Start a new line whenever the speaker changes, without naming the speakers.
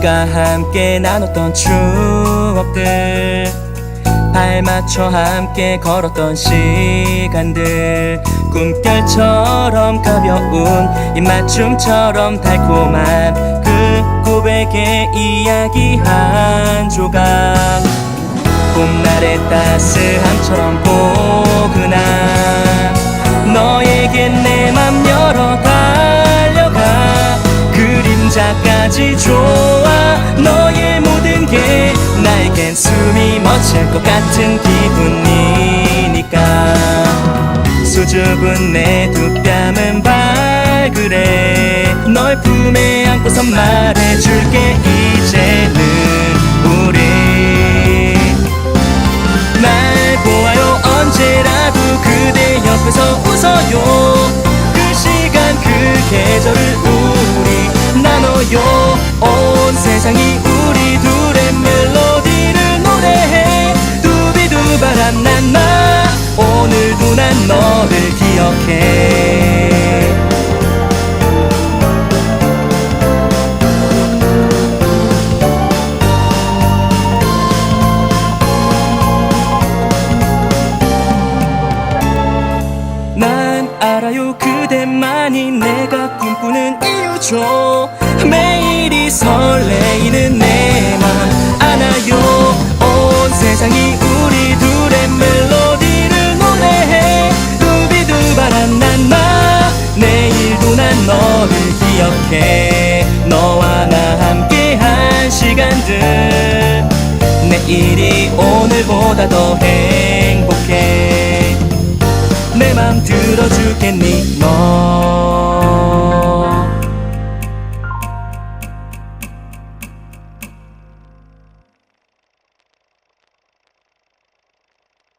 우리가 함께 나눴던 추억들 발 맞춰 함께 걸었던 시간들 꿈결처럼 가벼운 입맞춤처럼 달콤한 그 고백의 이야기 한 조각. 봄날의 따스함처럼 포근한 너에게 내맘 열어 달려가. 그림자까지 좋 멎을 것 같은 기분이니까. 수줍은 내 두 뺨은 발그레 널 품에 안고서 말해 난 너를 기억해. 난 알아요. 그대만이 내가 꿈꾸는 이유죠 매일이 설레이는 내 맘 안아요? 온 세상이 너와 나 함께 한 시간들. 내일이 오늘보다 더 행복해. 내 맘 들어주겠니 너